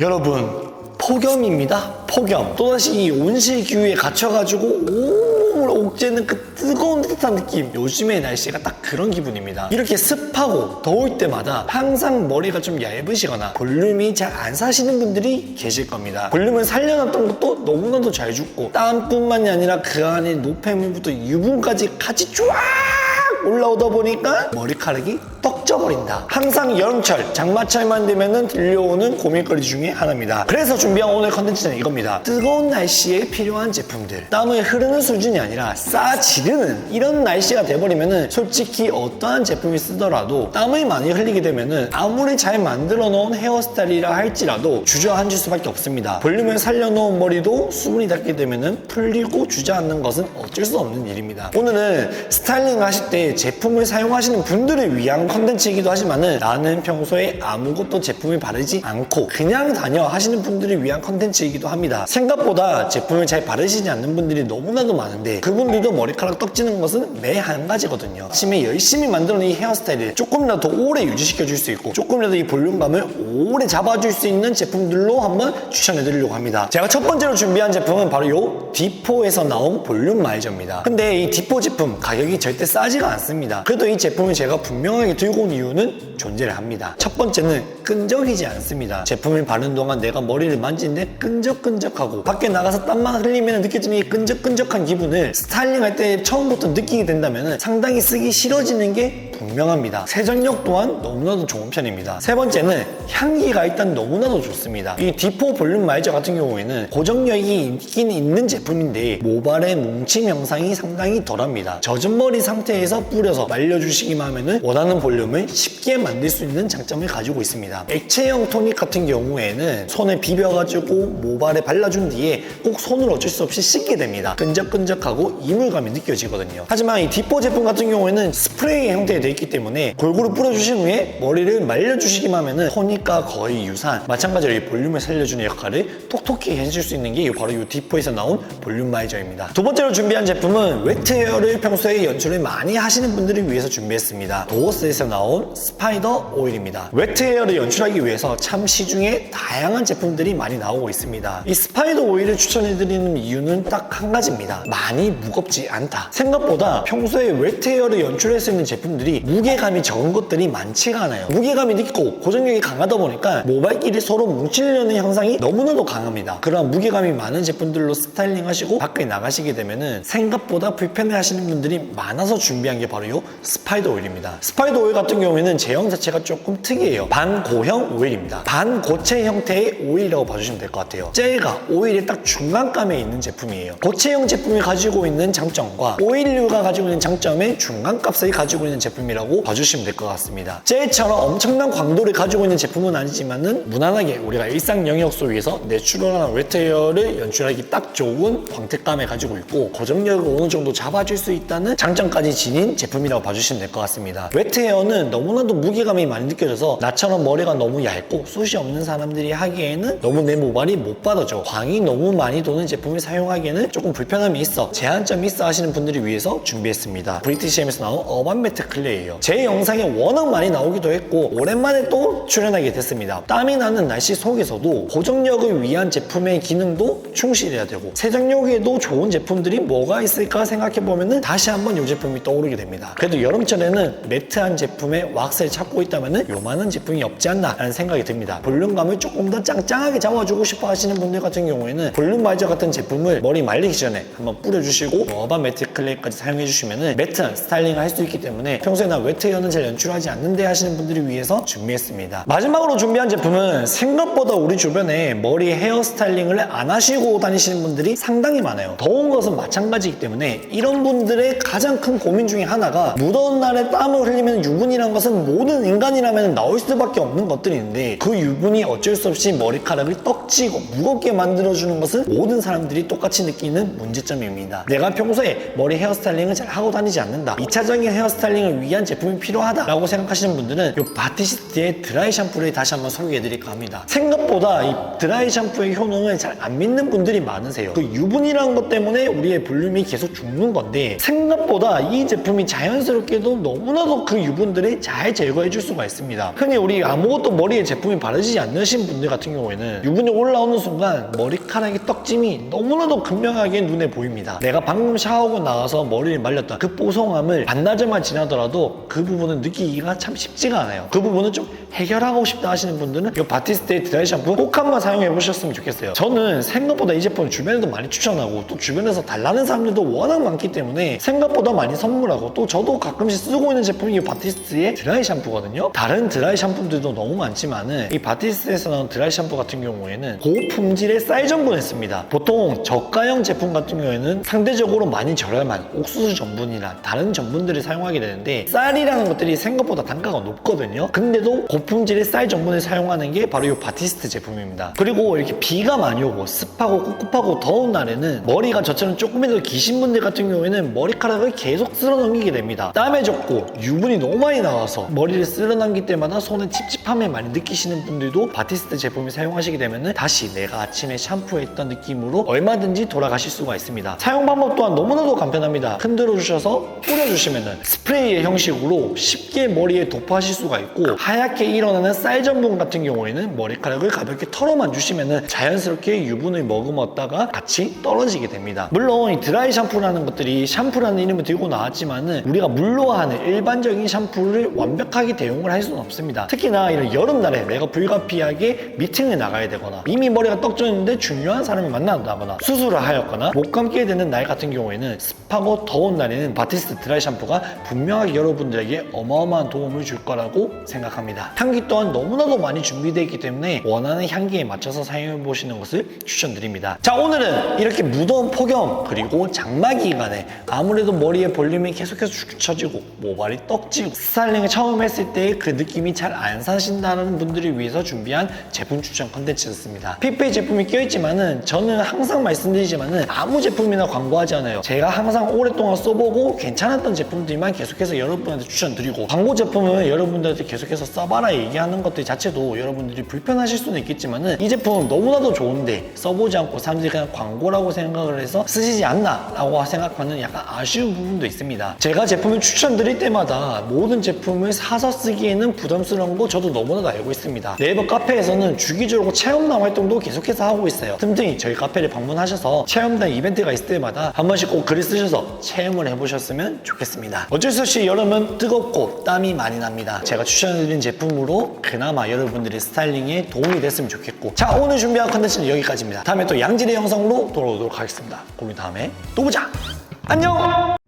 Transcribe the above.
여러분 폭염입니다. 폭염. 또다시 이 온실 기후에 갇혀가지고 온몸을 옥죄는 그 뜨거운 듯한 느낌. 요즘의 날씨가 딱 그런 기분입니다. 이렇게 습하고 더울 때마다 항상 머리가 좀 얇으시거나 볼륨이 잘 안 사시는 분들이 계실 겁니다. 볼륨을 살려놨던 것도 너무나도 잘 죽고 땀뿐만이 아니라 그 안에 노폐물부터 유분까지 같이 쫙 올라오다 보니까 머리카락이 떡 져버린다. 항상 여름철, 장마철만 되면은 들려오는 고민거리 중에 하나입니다. 그래서 준비한 오늘 컨텐츠는 이겁니다. 뜨거운 날씨에 필요한 제품들. 땀을 흐르는 수준이 아니라 싸 지르는 이런 날씨가 돼버리면은 솔직히 어떠한 제품이 쓰더라도 땀을 많이 흘리게 되면은 아무리 잘 만들어 놓은 헤어스타일이라 할지라도 주저앉을 수밖에 없습니다. 볼륨을 살려놓은 머리도 수분이 닿게 되면은 풀리고 주저앉는 것은 어쩔 수 없는 일입니다. 오늘은 스타일링 하실 때 제품을 사용하시는 분들을 위한 컨텐츠 이기도 하지만은 나는 평소에 아무것도 제품을 바르지 않고 그냥 다녀 하시는 분들을 위한 컨텐츠이기도 합니다. 생각보다 제품을 잘 바르시지 않는 분들이 너무나도 많은데 그분들도 머리카락 떡지는 것은 매 한 가지거든요. 아침에 열심히 만들어낸 이 헤어스타일을 조금이라도 더 오래 유지시켜 줄 수 있고 조금이라도 이 볼륨감을 오래 잡아줄 수 있는 제품들로 한번 추천해 드리려고 합니다. 제가 첫 번째로 준비한 제품은 바로 요 디포에서 나온 볼륨 마이저입니다. 근데 이 디포 제품 가격이 절대 싸지가 않습니다. 그래도 이 제품을 제가 분명하게 들고 온 이유는 존재를 합니다. 첫 번째는 끈적이지 않습니다. 제품을 바르는 동안 내가 머리를 만지는데 끈적끈적하고 밖에 나가서 땀만 흘리면 느껴지는 이 끈적끈적한 기분을 스타일링 할 때 처음부터 느끼게 된다면 상당히 쓰기 싫어지는 게 분명합니다. 세정력 또한 너무나도 좋은 편입니다. 세 번째는 향기가 일단 너무나도 좋습니다. 이 디포 볼륨 마이저 같은 경우에는 고정력이 있긴 있는 제품인데 모발의 뭉침 형상이 상당히 덜합니다. 젖은 머리 상태에서 뿌려서 말려주시기만 하면 원하는 볼륨을 쉽게 만들 수 있는 장점을 가지고 있습니다. 액체형 토닉 같은 경우에는 손에 비벼가지고 모발에 발라준 뒤에 꼭 손을 어쩔 수 없이 씻게 됩니다. 끈적끈적하고 이물감이 느껴지거든요. 하지만 이 디포 제품 같은 경우에는 스프레이 형태에 되어 있기 때문에 골고루 뿌려주신 후에 머리를 말려주시기만 하면 토닉과 거의 유사한 마찬가지로 이 볼륨을 살려주는 역할을 톡톡히 해줄 수 있는 게 바로 이 디포에서 나온 볼륨 마이저입니다. 두 번째로 준비한 제품은 웨트 헤어를 평소에 연출을 많이 하시는 분들을 위해서 준비했습니다. 도어스에서 나온 스파이더 오일입니다. 웨트 헤어를 연출하기 위해서 참 시중에 다양한 제품들이 많이 나오고 있습니다. 이 스파이더 오일을 추천해드리는 이유는 딱 한 가지입니다. 많이 무겁지 않다. 생각보다 평소에 웨트 헤어를 연출할 수 있는 제품들이 무게감이 적은 것들이 많지가 않아요. 무게감이 있고 고정력이 강하다 보니까 모발끼리 서로 뭉치려는 현상이 너무나도 강합니다. 그런 무게감이 많은 제품들로 스타일링 하시고 밖에 나가시게 되면은 생각보다 불편해 하시는 분들이 많아서 준비한 게 바로 이 스파이더 오일입니다. 스파이더 오일 같은 경우에는 제형 자체가 조금 특이해요. 반고형 오일입니다. 반고체 형태의 오일이라고 봐주시면 될 것 같아요. 젤과 오일의 딱 중간감에 있는 제품이에요. 고체형 제품이 가지고 있는 장점과 오일류가 가지고 있는 장점의 중간값을 가지고 있는 제품이 라고 봐주시면 될 것 같습니다. 젤처럼 엄청난 광도를 가지고 있는 제품은 아니지만은 무난하게 우리가 일상 영역 속에서 내추럴한 웨트웨어를 연출하기 딱 좋은 광택감을 가지고 있고 고정력을 어느 정도 잡아줄 수 있다는 장점까지 지닌 제품이라고 봐주시면 될 것 같습니다. 웨트헤어는 너무나도 무게감이 많이 느껴져서 나처럼 머리가 너무 얇고 숱이 없는 사람들이 하기에는 너무 내 모발이 못 받아줘. 광이 너무 많이 도는 제품을 사용하기에는 조금 불편함이 있어. 제한점이 있어 하시는 분들을 위해서 준비했습니다. 브리티시엠에서 나온 어반 매트 클레이 예요. 제 영상에 워낙 많이 나오기도 했고 오랜만에 또 출연하게 됐습니다. 땀이 나는 날씨 속에서도 고정력을 위한 제품의 기능도 충실해야 되고 세정력에도 좋은 제품들이 뭐가 있을까 생각해보면 다시 한번 이 제품이 떠오르게 됩니다. 그래도 여름철에는 매트한 제품의 왁스를 찾고 있다면 요만한 제품이 없지 않나 라는 생각이 듭니다. 볼륨감을 조금 더 짱짱하게 잡아주고 싶어 하시는 분들 같은 경우에는 볼륨 마이저 같은 제품을 머리 말리기 전에 한번 뿌려주시고 어반 매트 클레이까지 사용해주시면 매트한 스타일링을 할 수 있기 때문에 평소에 나 웨트 헤어는 잘 연출하지 않는데 하시는 분들을 위해서 준비했습니다. 마지막으로 준비한 제품은 생각보다 우리 주변에 머리 헤어 스타일링을 안 하시고 다니시는 분들이 상당히 많아요. 더운 것은 마찬가지이기 때문에 이런 분들의 가장 큰 고민 중에 하나가 무더운 날에 땀을 흘리면 유분이란 것은 모든 인간이라면 나올 수밖에 없는 것들인데 그 유분이 어쩔 수 없이 머리카락을 떡지고 무겁게 만들어주는 것은 모든 사람들이 똑같이 느끼는 문제점입니다. 내가 평소에 머리 헤어스타일링을 잘 하고 다니지 않는다. 2차적인 헤어스타일링을 위한 위한 제품이 필요하다라고 생각하시는 분들은 이 바티스트의 드라이 샴푸를 다시 한번 소개해드릴까 합니다. 생각보다 이 드라이 샴푸의 효능을 잘 안 믿는 분들이 많으세요. 그 유분이라는 것 때문에 우리의 볼륨이 계속 죽는 건데 생각보다 이 제품이 자연스럽게도 너무나도 그 유분들을 잘 제거해 줄 수가 있습니다. 흔히 우리 아무것도 머리에 제품이 바르지 않으신 분들 같은 경우에는 유분이 올라오는 순간 머리카락의 떡짐이 너무나도 극명하게 눈에 보입니다. 내가 방금 샤워하고 나와서 머리를 말렸다. 그 뽀송함을 반나절만 지나더라도 그 부분은 느끼기가 참 쉽지가 않아요. 그 부분은 좀 해결하고 싶다 하시는 분들은 이 바티스트의 드라이 샴푸 꼭 한번 사용해 보셨으면 좋겠어요. 저는 생각보다 이 제품 주변에도 많이 추천하고 또 주변에서 달라는 사람들도 워낙 많기 때문에 생각보다 많이 선물하고 또 저도 가끔씩 쓰고 있는 제품이 이 바티스트의 드라이 샴푸거든요. 다른 드라이 샴푸들도 너무 많지만은 이 바티스트에서 나온 드라이 샴푸 같은 경우에는 고품질의 쌀 전분을 씁니다. 보통 저가형 제품 같은 경우에는 상대적으로 많이 저렴한 옥수수 전분이나 다른 전분들을 사용하게 되는데 쌀이라는 것들이 생각보다 단가가 높거든요. 근데도 고품질의 쌀 전분을 사용하는 게 바로 이 바티스트 제품입니다. 그리고 이렇게 비가 많이 오고 습하고 꿉꿉하고 더운 날에는 머리가 저처럼 조금이라도 기신 분들 같은 경우에는 머리카락을 계속 쓸어넘기게 됩니다. 땀에 젖고 유분이 너무 많이 나와서 머리를 쓸어넘길 때마다 손에 찝찝함을 많이 느끼시는 분들도 바티스트 제품을 사용하시게 되면 다시 내가 아침에 샴푸했던 느낌으로 얼마든지 돌아가실 수가 있습니다. 사용 방법 또한 너무나도 간편합니다. 흔들어 주셔서 뿌려주시면 스프레이의 형식 으로 쉽게 머리에 도포하실 수가 있고 하얗게 일어나는 쌀 전분 같은 경우에는 머리카락을 가볍게 털어만 주시면 자연스럽게 유분을 머금었다가 같이 떨어지게 됩니다. 물론 이 드라이 샴푸라는 것들이 샴푸라는 이름을 들고 나왔지만은 우리가 물로 하는 일반적인 샴푸를 완벽하게 대용을 할 수는 없습니다. 특히나 이런 여름날에 내가 불가피하게 미팅을 나가야 되거나 이미 머리가 떡졌는데 중요한 사람이 만난다거나 수술을 하였거나 못 감게 되는 날 같은 경우에는 습하고 더운 날에는 바티스트 드라이 샴푸가 분명하게 여 러분들에게 어마어마한 도움을 줄 거라고 생각합니다. 향기 또한 너무나도 많이 준비되어 있기 때문에 원하는 향기에 맞춰서 사용해 보시는 것을 추천드립니다. 자 오늘은 이렇게 무더운 폭염 그리고 장마 기간에 아무래도 머리에 볼륨이 계속해서 축 처지고 모발이 떡지고 스타일링을 처음 했을 때 그 느낌이 잘 안 사신다는 분들을 위해서 준비한 제품 추천 컨텐츠였습니다. 피페이 제품이 껴있지만은 저는 항상 말씀드리지만은 아무 제품이나 광고하지 않아요. 제가 항상 오랫동안 써보고 괜찮았던 제품들만 계속해서 여러분 한테 추천드리고 광고 제품은 여러분들한테 계속해서 써봐라 얘기하는 것들 자체도 여러분들이 불편하실 수는 있겠지만은 이 제품은 너무나도 좋은데 써보지 않고 사람들이 그냥 광고라고 생각을 해서 쓰시지 않나 라고 생각하는 약간 아쉬운 부분도 있습니다. 제가 제품을 추천드릴 때마다 모든 제품을 사서 쓰기에는 부담스러운 거 저도 너무나도 알고 있습니다. 네이버 카페에서는 주기적으로 체험단 활동도 계속해서 하고 있어요. 틈틈이 저희 카페를 방문하셔서 체험단 이벤트가 있을 때마다 한 번씩 꼭 글을 쓰셔서 체험을 해보셨으면 좋겠습니다. 어쩔 수 없이 여 름은 뜨겁고 땀이 많이 납니다. 제가 추천해드린 제품으로 그나마 여러분들의 스타일링에 도움이 됐으면 좋겠고 자 오늘 준비한 컨텐츠는 여기까지입니다. 다음에 또 양질의 영상으로 돌아오도록 하겠습니다. 그럼 다음에 또 보자. 안녕!